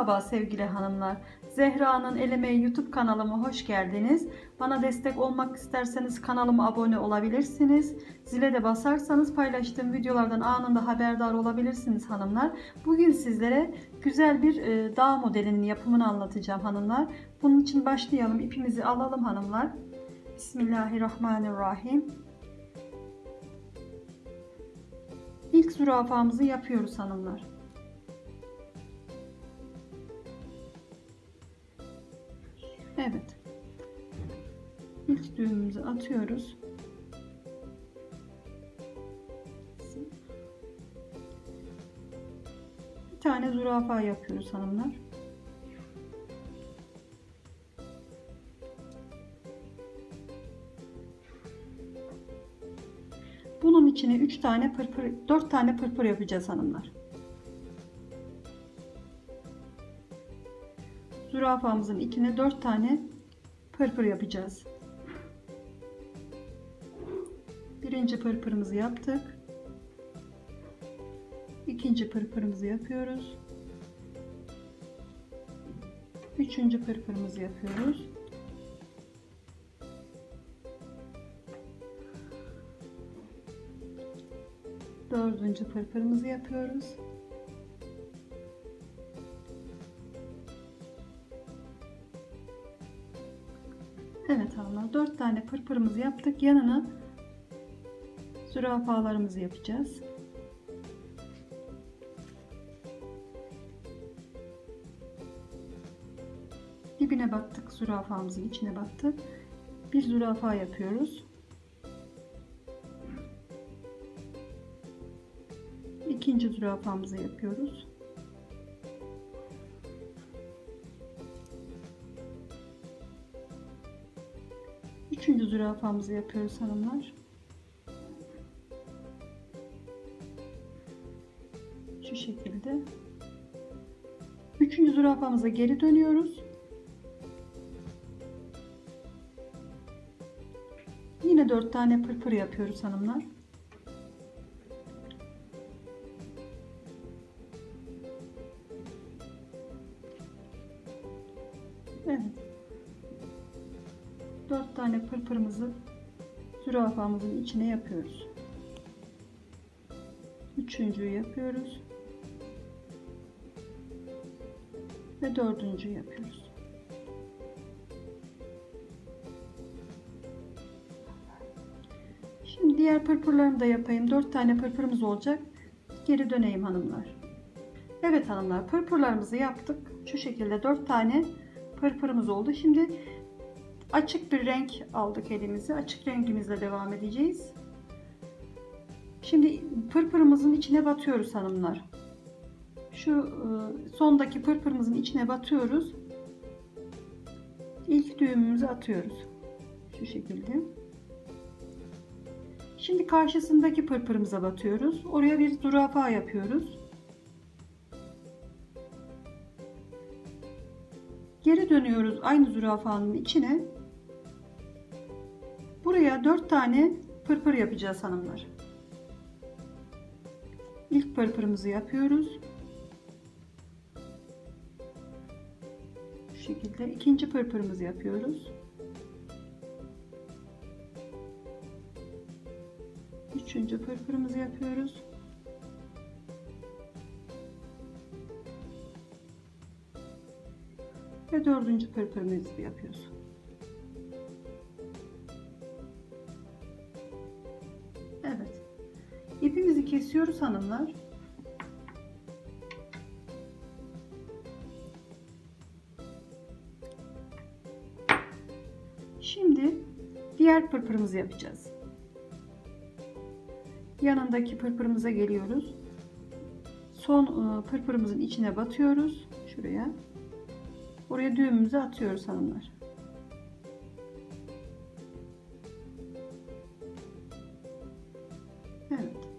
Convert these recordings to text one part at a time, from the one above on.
Merhaba sevgili hanımlar. Zehra'nın Elemeği YouTube kanalıma hoş geldiniz. Bana destek olmak isterseniz kanalıma abone olabilirsiniz. Zile de basarsanız paylaştığım videolardan anında haberdar olabilirsiniz hanımlar. Bugün sizlere güzel bir e, dağ modelinin yapımını anlatacağım hanımlar. Bunun için başlayalım. İpimizi alalım hanımlar. Bismillahirrahmanirrahim. İlk zürafamızı yapıyoruz hanımlar. Evet. İlk düğümümüzü atıyoruz. Bir tane zürafa yapıyoruz hanımlar. Bunun içine 3 tane pırpır, 4 tane pırpır yapacağız hanımlar. Zürafamızın içine 4 tane pırpır yapacağız. Birinci pırpırımızı yaptık. İkinci pırpırımızı yapıyoruz. Üçüncü pırpırımızı yapıyoruz. Dördüncü pırpırımızı yapıyoruz. Hanımlar 4 tane pırpırımızı yaptık. Yanına zürafalarımızı yapacağız. Dibine battık zürafamızın içine battık. Bir zürafa yapıyoruz. İkinci zürafamızı yapıyoruz. Üçüncü zürafamızı yapıyoruz hanımlar. Şu şekilde. Üçüncü zürafamıza geri dönüyoruz. Yine dört tane pırpır yapıyoruz hanımlar. 4 tane pırpırımızı zürafamızın içine yapıyoruz. Üçüncüyü yapıyoruz. Ve dördüncüyü yapıyoruz. Şimdi diğer pırpırlarımı da yapayım. 4 tane pırpırımız olacak. Geri döneyim hanımlar. Evet hanımlar pırpırlarımızı yaptık. Şu şekilde 4 tane pırpırımız oldu. Şimdi açık bir renk aldık elimize. Açık rengimizle devam edeceğiz. Şimdi pırpırımızın içine batıyoruz hanımlar. Şu e, sondaki pırpırımızın içine batıyoruz. İlk düğümümüzü atıyoruz. Şu şekilde. Şimdi karşısındaki pırpırımıza batıyoruz. Oraya bir zürafa yapıyoruz. Geri dönüyoruz aynı zürafanın içine. Buraya 4 tane pırpır yapacağız hanımlar. İlk pırpırımızı yapıyoruz. Şu şekilde ikinci pırpırımızı yapıyoruz. Üçüncü pırpırımızı yapıyoruz. Ve dördüncü pırpırımızı yapıyoruz. İpimizi kesiyoruz hanımlar. Şimdi diğer pırpırımızı yapacağız. Yanındaki pırpırımıza geliyoruz. Son ıı, pırpırımızın içine batıyoruz. Şuraya. Oraya düğümümüzü atıyoruz hanımlar. Evet.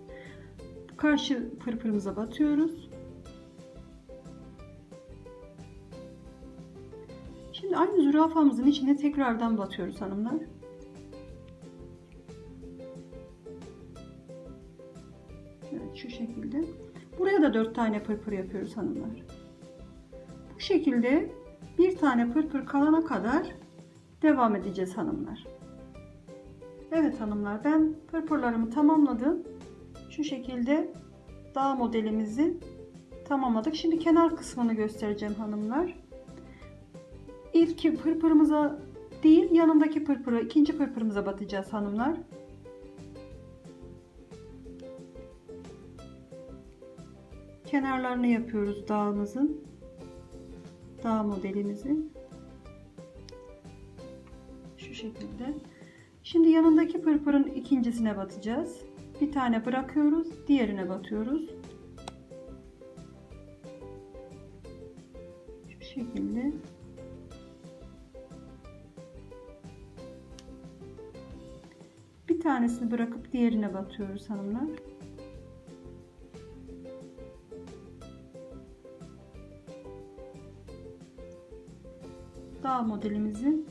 Karşı pırpırımıza batıyoruz. Şimdi aynı zürafamızın içine tekrardan batıyoruz hanımlar. Evet şu şekilde. Buraya da 4 tane pırpır yapıyoruz hanımlar. Bu şekilde bir tane pırpır kalana kadar devam edeceğiz hanımlar. Evet hanımlar ben pırpırlarımı tamamladım. Şu şekilde dağ modelimizi tamamladık. Şimdi kenar kısmını göstereceğim hanımlar. İlk pırpırımıza değil yanındaki pırpırı ikinci pırpırımıza batacağız hanımlar. Kenarlarını yapıyoruz dağımızın. Dağ modelimizin. Şu şekilde. Şimdi yanındaki pırpırın ikincisine batacağız. Bir tane bırakıyoruz, diğerine batıyoruz. Şu şekilde. Bir tanesini bırakıp diğerine batıyoruz hanımlar. Dağ modelimizin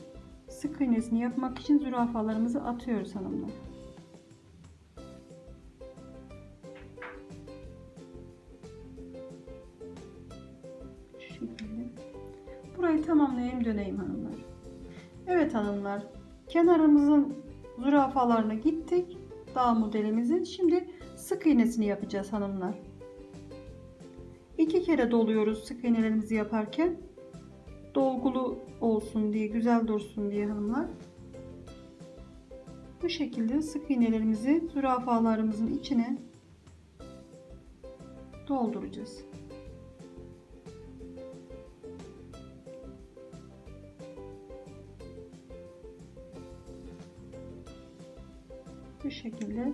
sık iğnesini yapmak için zürafalarımızı atıyoruz hanımlar. Burayı tamamlayayım döneyim hanımlar. Evet hanımlar. Kenarımızın zürafalarına gittik. Dağ modelimizin. Şimdi sık iğnesini yapacağız hanımlar. İki kere doluyoruz sık iğnelerimizi yaparken. Dolgulu olsun diye, güzel dursun diye hanımlar. Bu şekilde sık iğnelerimizi zürafalarımızın içine dolduracağız. Şekilde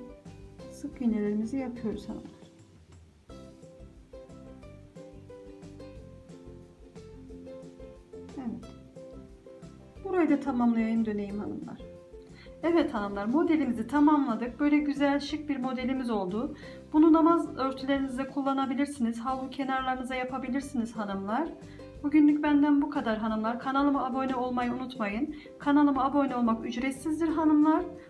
sık iğnelerimizi yapıyoruz hanımlar. Evet. Burayı da tamamlayayım döneyim hanımlar. Evet hanımlar modelimizi tamamladık. Böyle güzel şık bir modelimiz oldu. Bunu namaz örtülerinizde kullanabilirsiniz. Havlu kenarlarınıza yapabilirsiniz hanımlar. Bugünlük benden bu kadar hanımlar. Kanalıma abone olmayı unutmayın. Kanalıma abone olmak ücretsizdir hanımlar.